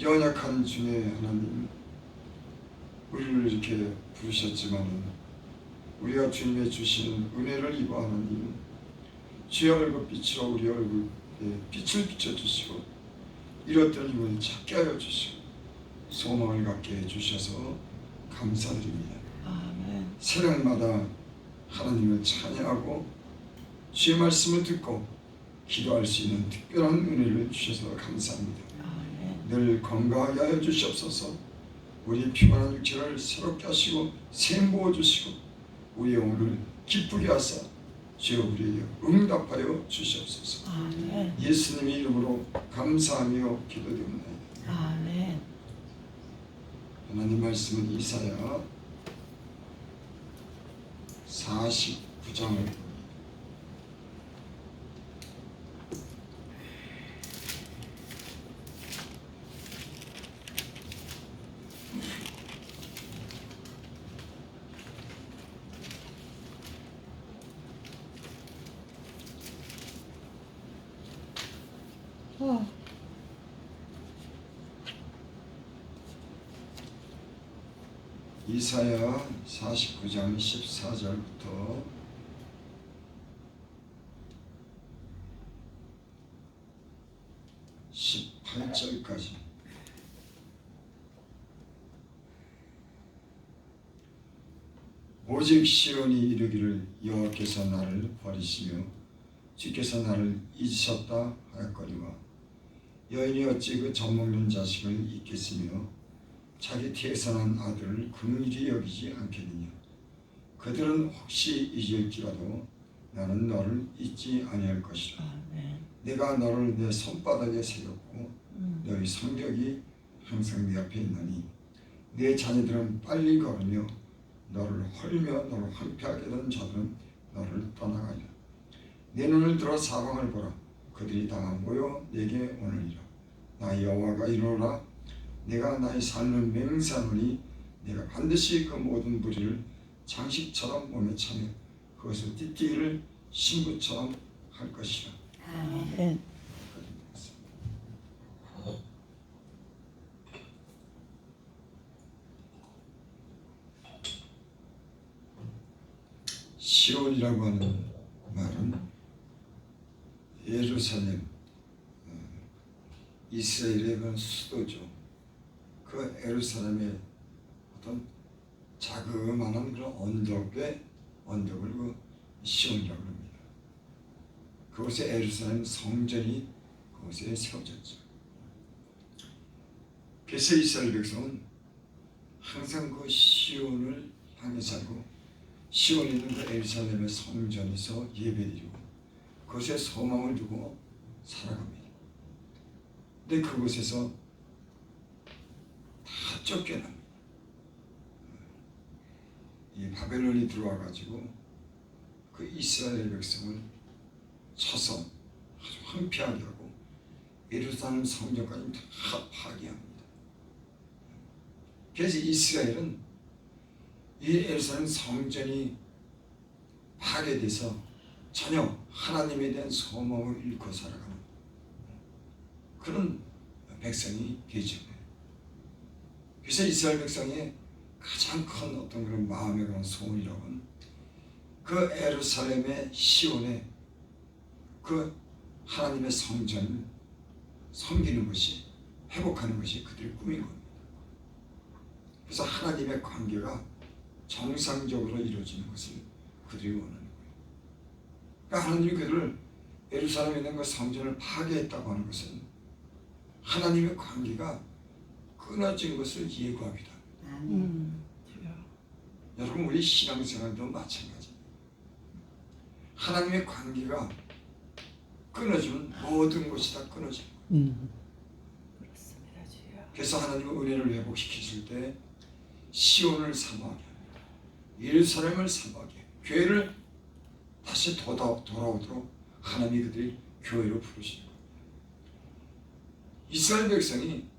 연약한 중에 하나님 우리를 이렇게 부르셨지만 우리가 주님의 주신 은혜를 입어 하나님 주의 얼굴 빛으로 우리 얼굴에 빛을 비춰주시고 이렇던 힘을 찾게 하여 주시고 소망을 갖게 해주셔서 감사드립니다. 아멘. 새벽마다 하나님을 찬양하고 주의 말씀을 듣고 기도할 수 있는 특별한 은혜를 주셔서 감사합니다. 아멘. 늘 건강하게 하여 주시옵소서. 우리 피곤한 육체를 새롭게 하시고 샘부어 주시고 우리 영혼을 기쁘게 하사 주여 우리에게 응답하여 주시옵소서. 아멘. 예수님의 이름으로 감사하며 기도드립니다. 아멘. 하나님 말씀은 이사야 49장을 이사야 49장 14절부터 18절까지. 오직 시온이 이르기를 여호와께서 나를 버리시며 주께서 나를 잊으셨다 하였거니와 여인이 어찌 그 젖먹는 자식을 잊겠으며 자기 난 아들을 긍휼히 여기지 않겠느냐? 그들은 혹시 잊을지라도 나는 너를 잊지 아니할 것이라. 아멘. 내가 너를 내 손바닥에 새겼고 음. 너희 성격이 항상 내 앞에 있나니 내 자녀들은 빨리 걸으며 너를 헐며 너를 황폐하게 하는 자들은 너를 떠나가리라. 내 눈을 들어 사방을 보라. 그들이 다 모여 내게 오느니라. 나 여호와가 이르노라 내가 나의 삶을 맹세하노니 내가 반드시 그 모든 무리를 장식처럼 몸에 차며 그것을 띠띠기를 신부처럼 할 것이라 아멘. 시온이라고 하는 말은 예루살렘 어, 이스라엘의 그 수도죠. 그 예루살렘의 어떤 자그마한 그런 언덕에 언덕을 그 시온이라고 합니다. 그곳에 예루살렘 성전이 그곳에 세워졌죠. 그래서 이스라엘 백성은 항상 그 시온을 향해 살고 시온에 있는 그 에르살렘의 성전에서 예배드리고 그것에 소망을 두고 살아갑니다. 근데 그곳에서 다 쫓겨납니다. 이 바벨론이 들어와 가지고 그 이스라엘 백성을 쳐서 아주 황폐하게 하고 예루살렘 성전까지 다 파괴합니다. 그래서 이스라엘은 이 예루살렘 성전이 파괴돼서 전혀 하나님에 대한 소망을 잃고 살아가는 그런 백성이 되죠. 그래서 이스라엘 백성의 가장 큰 어떤 그런 마음의 그런 소원이라고는 그 예루살렘의 시온에 그 하나님의 성전을 섬기는 것이 회복하는 것이 그들의 꿈인 겁니다. 그래서 하나님의 관계가 정상적으로 이루어지는 것을 그들이 원하는 거예요. 그러니까 하나님이 그들을 예루살렘에 있는 그 성전을 파괴했다고 하는 것은 하나님의 관계가 끊어진 것을 예고합니다. 음. 주여. 여러분 우리 신앙생활도 마찬가지입니다. 하나님의 관계가 끊어지면 모든 것이 다 끊어져요. 음. 그렇습니다, 주여. 그래서 하나님은 은혜를 회복시키실 때 시온을 사모하게 합니다. 예루살렘을 사모하게 교회를 다시 돌아, 돌아오도록 하나님이 그들이 교회로 부르시는 겁니다. 이스라엘 백성이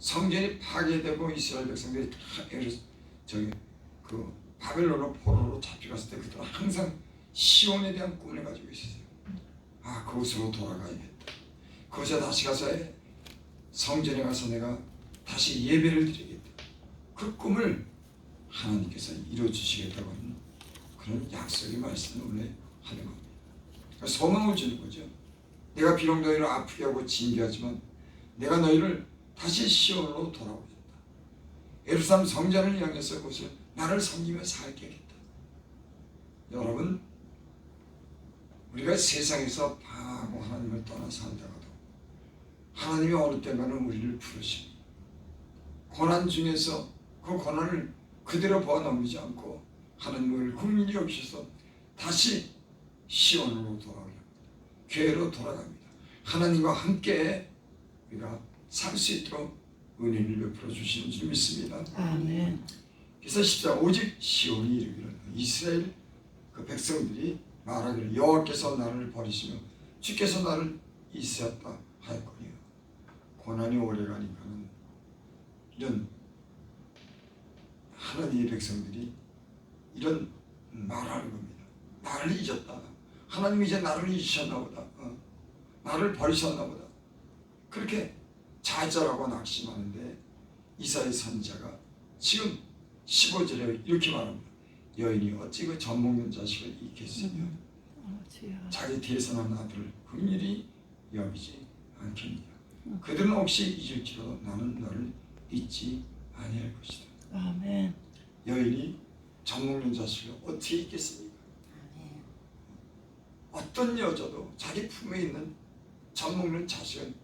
성전이 파괴되고 이스라엘 백성들이 다 에르, 저기 그 바벨론으로 포로로 잡혀갔을 때 그들은 항상 시온에 대한 꿈을 가지고 있었어요. 아 그곳으로 돌아가야겠다. 거기서 다시 가서 성전에 가서 내가 다시 예배를 드리겠다. 그 꿈을 하나님께서 이루어주시겠다고 하는 그런 약속의 말씀을 원래 하는 겁니다. 그러니까 소망을 주는 거죠. 내가 비록 너희를 아프게 하고 징계하지만 내가 너희를 다시 시온으로 돌아오겠다. 예루살렘 성전을 향해서 그것을 나를 섬기며 살게 하겠다. 여러분 우리가 세상에서 방하고 하나님을 떠나 살다가도 하나님이 어느 때가는 우리를 부르십니다. 고난 중에서 그 고난을 그대로 벗어넘기지 않고 하나님을 국민이 여기셔서 다시 시온으로 돌아오려 교회로 돌아갑니다. 하나님과 함께 우리가 살 수 있도록 은혜를 베풀어 주시는 줄 믿습니다. 아멘. 그래서 14 오직 시온이 이르기를 이스라엘 그 백성들이 말하기를 여호와께서 나를 버리시며 주께서 나를 있었다 하였거니와 고난이 오래가니까는 이런 하나님의 백성들이 이런 말하는 겁니다. 나를 잊었다. 하나님이 이제 나를 잊으셨나 보다. 어. 나를 버리셨나 보다. 그렇게 좌절하고 낙심하는데 이사의 선자가 지금 15절에 이렇게 말합니다. 여인이 어찌 그 젖먹는 자식을 잊겠으며 어, 주여. 자기 뒤에서 난 아들을 긍휼히 여기지 않겠느냐. 그들은 혹시 잊을지라도 나는 너를 잊지 아니할 것이다. 아멘. 여인이 젖먹는 자식을 어떻게 잊겠습니까? 아멘. 어떤 여자도 자기 품에 있는 젖먹는 자식은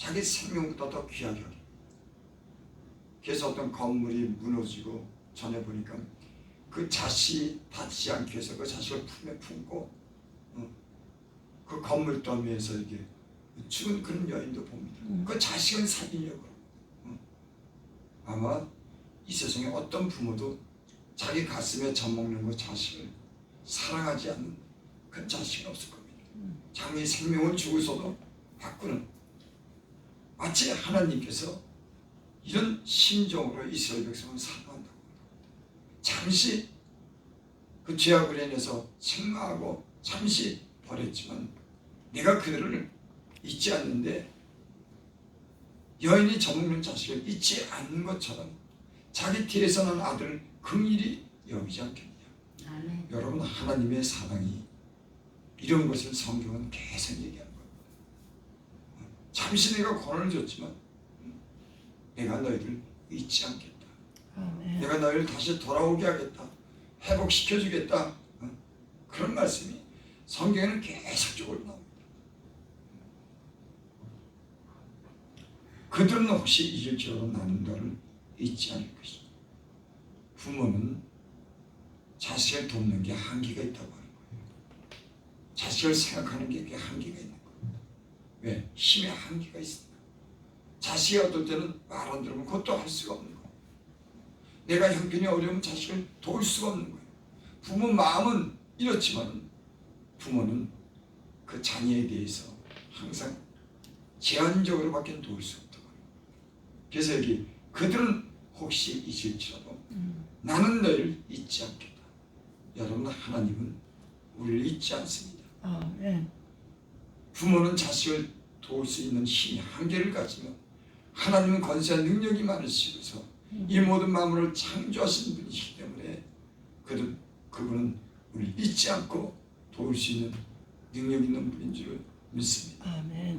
자기 생명보다 더 귀하게 하기. 그래서 어떤 건물이 무너지고 전에 보니까 그 자식이 다치지 않기 위해서 그 자식을 품에 품고 어, 그 건물 더미에서 이게 죽은 그런 여인도 봅니다. 음. 그 자식은 살리려고. 어. 아마 이 세상에 어떤 부모도 자기 가슴에 젖먹는 그 자식을 사랑하지 않는 그 자식은 없을 겁니다. 자기 생명을 주고서도 바꾸는 마치 하나님께서 이런 심정으로 이스라엘 백성을 사랑한다고 잠시 그 죄악을 인해서 생각하고 잠시 버렸지만 내가 그들을 잊지 않는데 여인이 젖먹는 자식을 잊지 않는 것처럼 자기 뒤에서 난 아들을 긍일히 여기지 않겠냐 아멘. 여러분 하나님의 사랑이 이런 것을 성경은 계속 거예요. 잠시 내가 권한을 줬지만 내가 너희를 잊지 않겠다. 아멘. 내가 너희를 다시 돌아오게 하겠다. 회복시켜 주겠다. 그런 말씀이 성경에는 계속적으로 나옵니다. 그들은 혹시 잊을지라도 나는 너를 잊지 않을 것이다. 부모는 자식을 돕는 게 한계가 있다고 하는 거예요. 자식을 생각하는 게 한계가 거예요. 왜? 힘의 한계가 있습니다. 자식이 어떨 때는 말 안 들으면 그것도 할 수가 없는 거예요. 내가 형편이 어려우면 자식을 도울 수가 없는 거예요. 부모 마음은 이렇지만 부모는 그 자녀에 대해서 항상 제한적으로밖에 도울 수 없다고 해요. 그래서 여기 그들은 혹시 잊을지라도 음. 나는 너희를 잊지 않겠다. 여러분 하나님은 우리를 잊지 않습니다. 아멘. 부모는 자식을 도울 수 있는 힘이 한계를 가지면 하나님은 권세와 능력이 많으시고서 이 모든 만물을 창조하신 분이시기 때문에 그들 그분은 우리 잊지 않고 도울 수 있는 능력 있는 분인 줄 믿습니다. 아멘.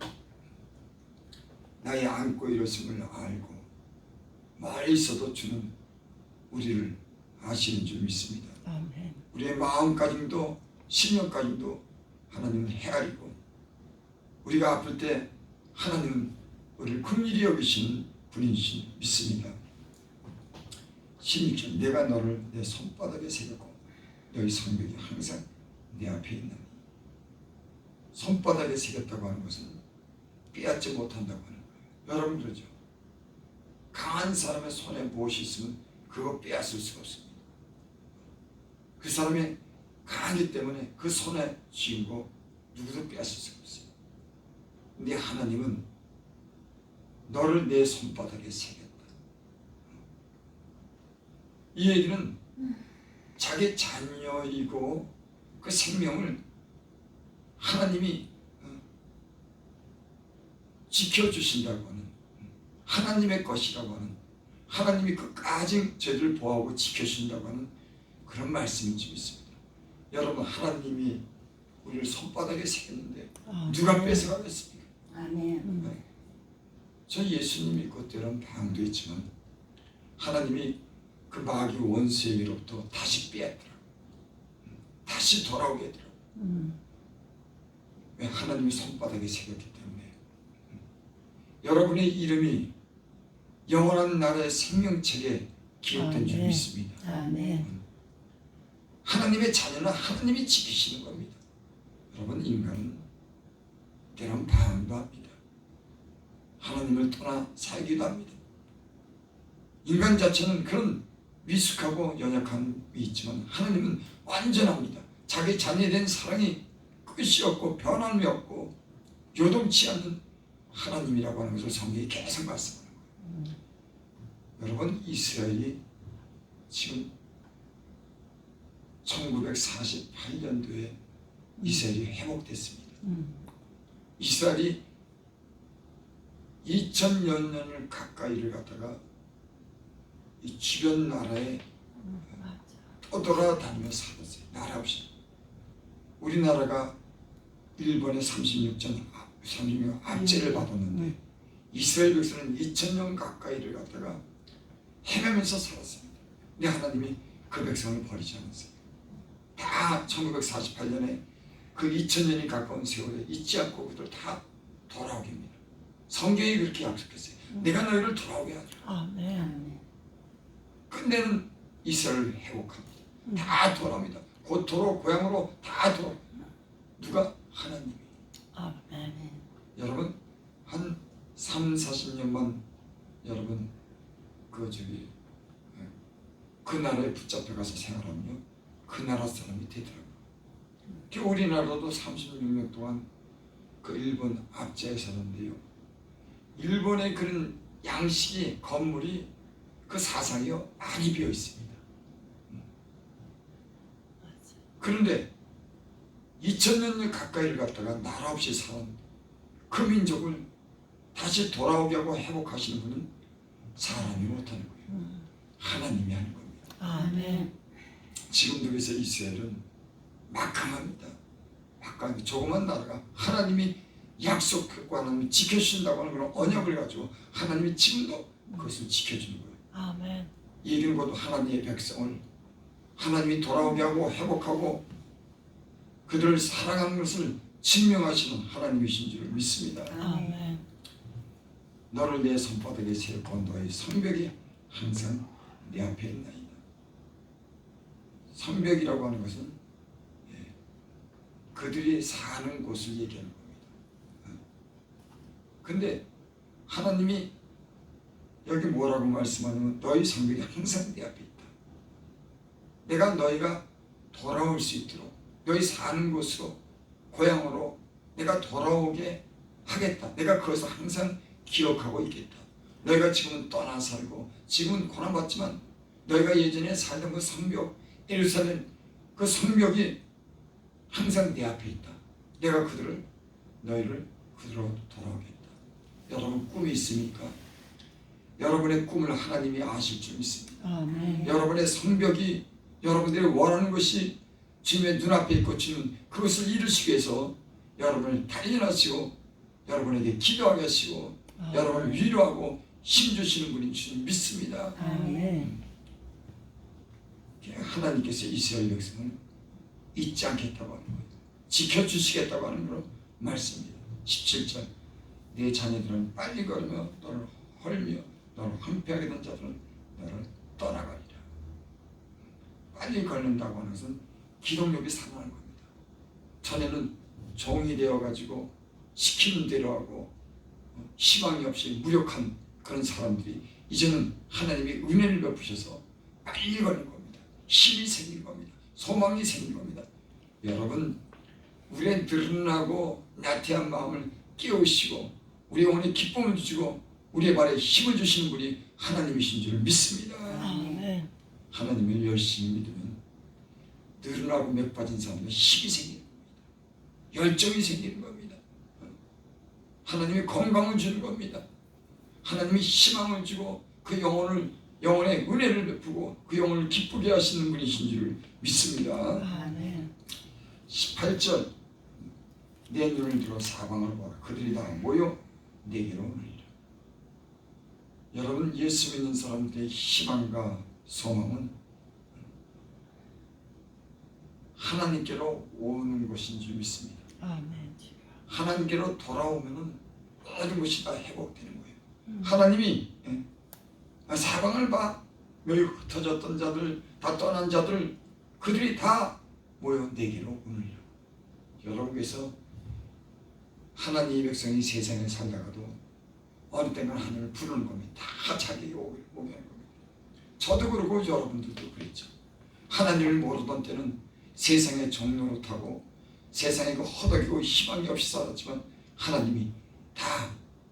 나의 안고 일었음을 알고 멀리 있어도 주는 우리를 아시는 줄 믿습니다. 아멘. 우리의 마음가짐도 신령가짐도 하나님은 헤아리고 우리가 아플 때 하나님은 우리를 여기시는 분인 줄 믿습니다. 16절 내가 너를 내 손바닥에 새겼고 너희 성벽이 항상 내 앞에 있나니 손바닥에 새겼다고 하는 것은 빼앗지 못한다고 하는 거예요. 여러분 그러죠. 강한 사람의 손에 무엇이 있으면 그거 빼앗을 수가 없습니다. 그 사람이 강하기 때문에 그 손에 거 누구도 빼앗을 수가 없어요. 근데 하나님은 너를 내 손바닥에 새겼다. 이 얘기는 자기 자녀이고 그 생명을 하나님이 어, 지켜주신다고 하는 하나님의 것이라고 하는 하나님이 끝까지 저희들을 보호하고 지켜주신다고 하는 그런 말씀인 줄 믿습니다. 여러분 하나님이 우리를 손바닥에 새겼는데 아멘. 누가 뺏어가겠습니까? 아멘. 음. 저 예수님 믿고 때론 방도 있지만 하나님이 그 마귀 원수에게로부터 다시 빼앗더라. 다시 돌아오게 하더라. 음. 왜 하나님이 손바닥에 새겼기 때문에 여러분의 이름이 영원한 나라의 생명책에 기록된 줄. 믿습니다. 아멘. 하나님의 자녀는 하나님이 지키시는 겁니다. 여러분 인간은 때론 방황도 합니다. 하나님을 떠나 살기도 합니다. 인간 자체는 그런 미숙하고 연약함이 있지만 하나님은 완전합니다. 자기 자녀에 대한 사랑이 끝이 없고 변함이 없고 요동치 않는 하나님이라고 하는 것을 성경이 계속 말씀하는 거예요. 여러분 이스라엘이 지금 1948년도에 이스라엘이 회복됐습니다. 음. 이스라엘이 2000여 년을 가까이를 갖다가 이 주변 나라에. 떠돌아다니며 살았어요. 나라 없이. 우리나라가 일본의 36전 36년 압제를 받았는데 음. 이스라엘 백성은 2000년 가까이를 갖다가 헤매면서 살았습니다. 근데 하나님이 그 백성을 버리지 않았어요. 다 1948년에 그 2000년이 가까운 세월에 잊지 않고 그들 다 돌아오게 합니다. 성경이 그렇게 약속했어요. 내가 너희를 돌아오게 하리라. 아멘. 아멘. 끝내는 이스라엘을 회복합니다. 음. 다 돌아옵니다. 고토로 고향으로 다 돌아. 누가 하나님이. 아멘. 여러분 한 3, 40년만 여러분 그 저기 예, 그 나라에 붙잡혀 가서 생활하면요 그 나라 사람이 되더라고요. 그 우리나라도 36년 동안 그 일본 압제에 사는데요. 일본의 그런 양식이 건물이 그 사상이요 많이 비어 있습니다. 그런데 2000년 가까이를 갖다가 나라 없이 사는 그 민족을 다시 돌아오게 하고 회복하시는 분은 사람이 못하는 거예요. 음. 하나님이 하는 겁니다. 아멘. 지금도 그래서 이스라엘은 막강합니다. 막강해. 조그만 나라가 하나님이 약속했고 하나님이 지켜주신다고 하는 그런 언약을 가지고 하나님이 지금도 그것을 지켜주는 거예요. 아멘. 이런 것도 하나님의 백성을 하나님이 돌아오게 하고 회복하고 그들을 사랑하는 것을 증명하시는 하나님이신 줄 믿습니다. 아멘. 너를 내 손바닥에 세우고 너의 성벽이 항상 내 앞에 있나이다. 성벽이라고 하는 것은 예, 그들이 사는 곳을 얘기하는 겁니다. 어. 근데 하나님이 여기 뭐라고 말씀하냐면 너희 성벽이 항상 내 앞에 있다. 내가 너희가 돌아올 수 있도록 너희 사는 곳으로 고향으로 내가 돌아오게 하겠다. 내가 그것을 항상 기억하고 있겠다. 너희가 지금은 떠나 살고 지금은 고난받지만 너희가 예전에 살던 그 성벽 예루살렘 그 성벽이 항상 내 앞에 있다. 내가 그들을 너희를 그들로 돌아오겠다. 여러분 꿈이 있습니까? 여러분의 꿈을 하나님이 아실 줄 믿습니다. 아멘. 여러분의 성벽이 여러분들이 원하는 것이 주님의 눈앞에 있고 주님 그것을 이루시기 위해서 여러분을 단련하시고 여러분에게 기도하게 하시고 아멘. 여러분을 위로하고 힘주시는 분인 줄 믿습니다. 아멘. 하나님께서 이스라엘 백성을 잊지 않겠다고 하는 거예요. 지켜주시겠다고 하는 그런 말씀입니다. 17절 내 자녀들은 빨리 걸으며 너를 헐며 너를 황폐하게 된 자들은 너를 떠나가리라. 빨리 걸는다고 하는 것은 기동력이 상하는 겁니다. 전에는 종이 되어가지고 시키는 대로 하고 희망이 없이 무력한 그런 사람들이 이제는 하나님의 은혜를 베푸셔서 빨리 걸는 겁니다. 힘이 생긴 겁니다. 소망이 생긴 겁니다. 여러분, 우리의 늘어나고 나태한 마음을 깨우시고 우리 영혼에 기쁨을 주시고 우리의 발에 힘을 주시는 분이 하나님이신 줄 믿습니다. 하나님을 열심히 믿으면 늘어나고 맥 빠진 사람은 힘이 생기는 겁니다. 열정이 생기는 겁니다. 하나님이 건강을 주는 겁니다. 하나님이 희망을 주고 그 영혼을 영혼의 은혜를 베푸고 그 영혼을 기쁘게 하시는 분이신 줄을 믿습니다. 아멘. 18절 내 눈을 들어 사방을 보라 그들이 다 모여 내게로 오리라 여러분 예수 믿는 사람들의 희망과 소망은 하나님께로 오는 것인 줄 믿습니다 아멘. 주여. 하나님께로 돌아오면은 모든 것이 다 회복되는 거예요 음. 하나님이 예, 사방을 봐. 여기 흩어졌던 자들 다 떠난 자들 그들이 다 모여 내게로 오느니라 여러분께서 하나님의 백성이 세상에 살다가도 어느 때는 하나님을 부르는 겁니다 다 자기에게 오게 하는 겁니다. 저도 그러고 여러분들도 그랬죠. 하나님을 모르던 때는 세상의 종로로 타고 세상에 그 허덕이고 희망이 없이 살았지만 하나님이 다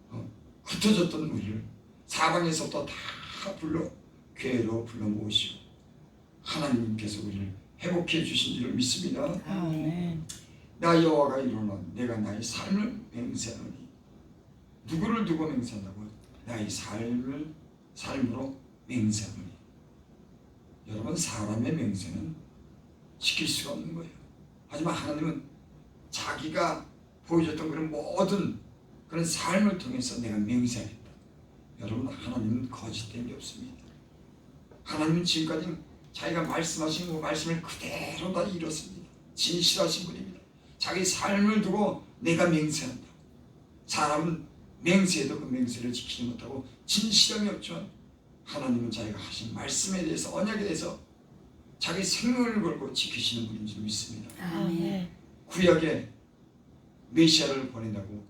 어, 흩어졌던 우리를 사방에서부터 다 불러 교회로 불러 모으시고 하나님께서 우리를 회복해 주신 줄을 믿습니다. 아멘. 나 여호와가 이르노 내가 나의 삶을 맹세하노니 누구를 두고 맹세한다고 나의 삶을 삶으로 맹세하노니 여러분 사람의 맹세는 지킬 수가 없는 거예요. 하지만 하나님은 자기가 보여줬던 그런 모든 그런 삶을 통해서 내가 맹세하겠다. 여러분 하나님은 거짓된 게 없습니다. 하나님은 지금까지 자기가 말씀하신 그 말씀을 그대로 다 이뤘습니다. 진실하신 분입니다. 자기 삶을 두고 내가 맹세한다. 사람은 맹세해도 그 맹세를 지키지 못하고 진실함이 없지만 하나님은 자기가 하신 말씀에 대해서 언약에 대해서 자기 생명을 걸고 지키시는 분인 줄 믿습니다. 아멘. 구약에 메시아를 보낸다고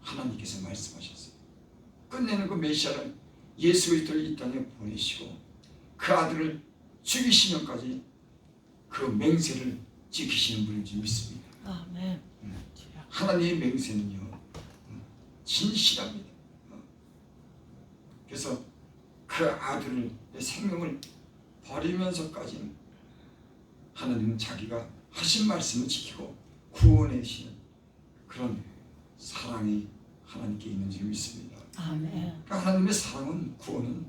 하나님께서 말씀하셨어요. 끝내는 그 메시아를 예수 그리스도를 이 땅에 보내시고 그 아들을 죽이시면까지 그 맹세를 지키시는 분인 줄 믿습니다. 아멘. 주여. 하나님의 맹세는요 음, 진실합니다. 어. 그래서 그 아들을 내 생명을 버리면서까지 하나님은 자기가 하신 말씀을 지키고 구원해시는 그런 사랑이 하나님께 있는 줄 믿습니다. 아멘. 그러니까 하나님의 사랑은 구원은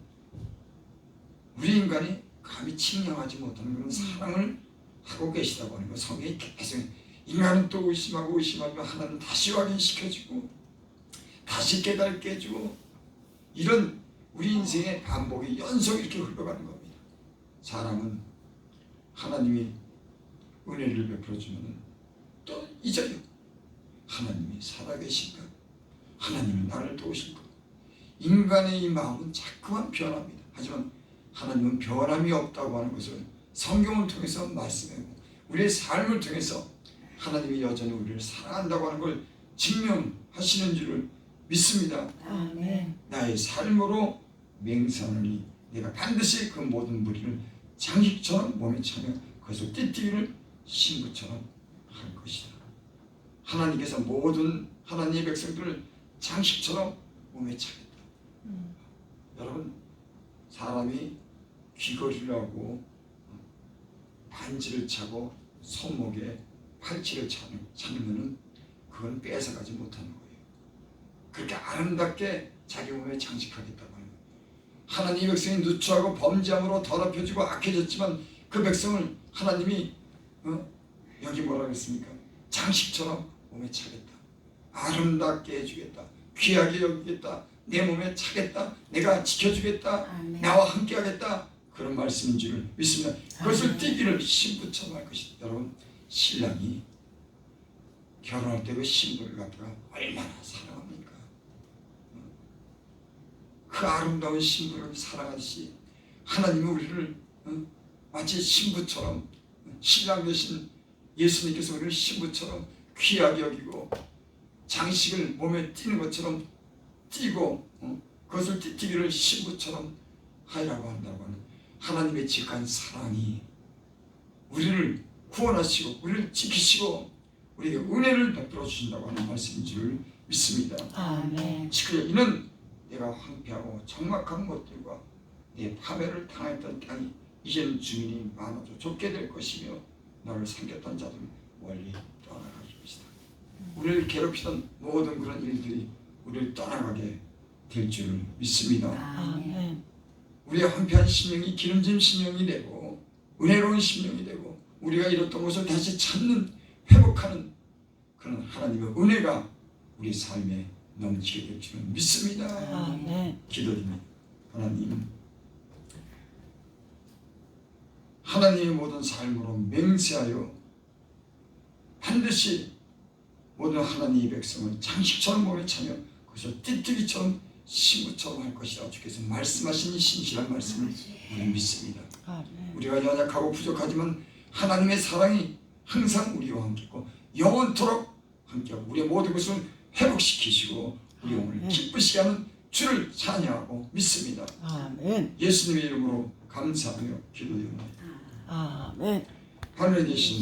우리 인간이 감히 측량하지 못하는 그런 사랑을 하고 계시다고 하는 거 성경이 계속 인간은 또 의심하고 의심하면 하나님 다시 확인시켜주고 다시 깨닫게 해주고 이런 우리 인생의 반복이 연속 이렇게 흘러가는 겁니다. 사람은 하나님이 은혜를 베풀어 주면 또 잊어요. 하나님이 살아계실까? 하나님이 나를 도우실까? 인간의 이 마음은 자꾸만 변합니다. 하지만 하나님은 변함이 없다고 하는 것을 성경을 통해서 말씀하고 우리의 삶을 통해서 하나님이 여전히 우리를 사랑한다고 하는 걸 증명하시는 줄을 믿습니다. 아멘. 나의 삶으로 맹세하노니 내가 반드시 그 모든 무리를 장식처럼 몸에 차며 그것을 띠띠기를 신부처럼 할 것이다. 하나님께서 모든 하나님의 백성들을 장식처럼 몸에. 음. 여러분 사람이 귀걸이를 하고 반지를 차고 손목에 팔찌를 차면은 그건 뺏어가지 못하는 거예요. 그렇게 아름답게 자기 몸에 장식하겠다고 하는 거예요. 하나님 백성이 누추하고 범죄함으로 더럽혀지고 악해졌지만 그 백성을 하나님이 어? 여기 뭐라 그랬습니까? 장식처럼 몸에 차겠다. 아름답게 해주겠다. 귀하게 여기겠다. 내 몸에 차겠다. 내가 지켜주겠다. 아멘. 나와 함께하겠다. 그런 말씀인 줄 믿습니다. 그것을 아멘. 띠기를 신부처럼 할 것이다. 여러분 신랑이 결혼할 때 그 신부를 갖다가 얼마나 사랑합니까? 그 아름다운 신부를 사랑하듯이 하나님은 우리를 어? 마치 신부처럼 신랑 되신 예수님께서 우리를 신부처럼 귀하게 여기고 장식을 몸에 띠는 것처럼 띠고 어? 그것을 띠기를 신부처럼 하라고 한다고 하는 하나님의 지극한 사랑이 우리를 구원하시고 우리를 지키시고 우리에게 은혜를 베풀어 주신다고 하는 말씀인 줄 믿습니다. 아멘. 시크여 이는 내가 황폐하고 적막한 것들과 내 파멸을 당했던 땅이 이제는 주민이 많아져 좁게 될 것이며 너를 삼켰던 자들은 멀리 떠나갈 것이다. 우리를 괴롭히던 모든 그런 일들이 우리를 떠나가게 될 줄을 믿습니다. 아멘. 우리의 황폐한 심령이 기름진 심령이 되고 은혜로운 심령이 되고 우리가 잃었던 것을 다시 찾는 회복하는 그런 하나님의 은혜가 우리 삶에 넘치게 될 줄을 믿습니다. 아멘. 기도드립니다. 하나님 하나님의 모든 삶으로 맹세하여 반드시 모든 하나님의 백성을 장식처럼 몸에 차며 그것을 띠뜨기처럼 신부처럼 할 것이라 주께서 말씀하신 이 신실한 말씀을 우리 믿습니다. 아멘. 우리가 연약하고 부족하지만 하나님의 사랑이 항상 우리와 함께 있고 영원토록 함께하고 우리의 모든 것을 회복시키시고 우리 영혼을 아멘. 기쁘시게 하는 주를 찬양하고 믿습니다. 아멘. 예수님의 이름으로 감사하며 기도드립니다. 아멘. 하늘에 계신